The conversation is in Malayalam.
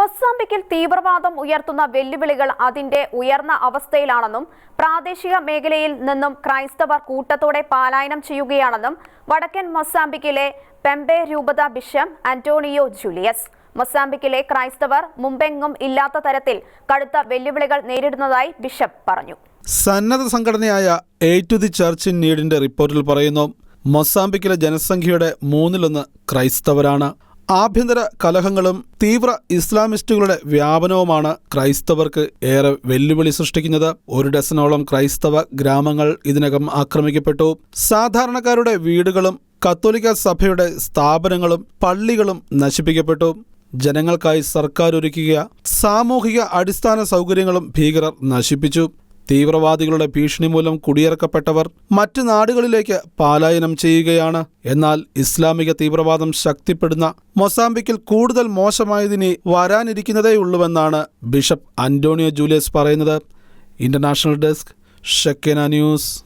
മൊസാംബിക്കിൽ തീവ്രവാദം ഉയർത്തുന്ന വെല്ലുവിളികൾ അതിന്റെ ഉയർന്ന അവസ്ഥയിലാണെന്നും പ്രാദേശിക മേഖലയിൽ നിന്നും ക്രൈസ്തവർ കൂട്ടത്തോടെ പാലായനം ചെയ്യുകയാണെന്നും വടക്കൻ മൊസാംബിക്കിലെ പെമ്പെ രൂപത ബിഷപ്പ് അന്റോണിയോ ജൂലിയസ് മൊസാംബിക്കിലെ ക്രൈസ്തവർ മുമ്പെങ്ങും ഇല്ലാത്ത തരത്തിൽ കടുത്ത വെല്ലുവിളികൾ നേരിടുന്നതായി ബിഷപ്പ് പറഞ്ഞു. സന്നദ്ധ സംഘടനയായ Aid to the Church in നീഡിന്റെ റിപ്പോർട്ടിൽ പറയുന്നു മൊസാംബിക്കിലെ ജനസംഖ്യയുടെ മൂന്നിലൊന്ന് ക്രൈസ്തവരാണ്. ആഭ്യന്തര കലഹങ്ങളും തീവ്ര ഇസ്ലാമിസ്റ്റുകളുടെ വ്യാപനവുമാണ് ക്രൈസ്തവർക്ക് ഏറെ വെല്ലുവിളി സൃഷ്ടിക്കുന്നത്. ഒരു ഡസനോളം ക്രൈസ്തവ ഗ്രാമങ്ങൾ ഇതിനകം ആക്രമിക്കപ്പെട്ടു. സാധാരണക്കാരുടെ വീടുകളും കത്തോലിക്ക സഭയുടെ സ്ഥാപനങ്ങളും പള്ളികളും നശിപ്പിക്കപ്പെട്ടു. ജനങ്ങൾക്കായി സർക്കാർ ഒരുക്കിയ സാമൂഹിക അടിസ്ഥാന സൗകര്യങ്ങളും ഭീകരർ നശിപ്പിച്ചു. തീവ്രവാദികളുടെ ഭീഷണി മൂലം കുടിയിറക്കപ്പെട്ടവർ മറ്റു നാടുകളിലേക്ക് പലായനം ചെയ്യുകയാണ്. എന്നാൽ ഇസ്ലാമിക തീവ്രവാദം ശക്തിപ്പെടുന്ന മൊസാംബിക്കിൽ കൂടുതൽ മോശമായതിനി വരാനിരിക്കുന്നതേയുള്ളൂവെന്നാണ് ബിഷപ്പ് അന്റോണിയോ ജൂലിയസ് പറയുന്നത്. International desk Shekinah news.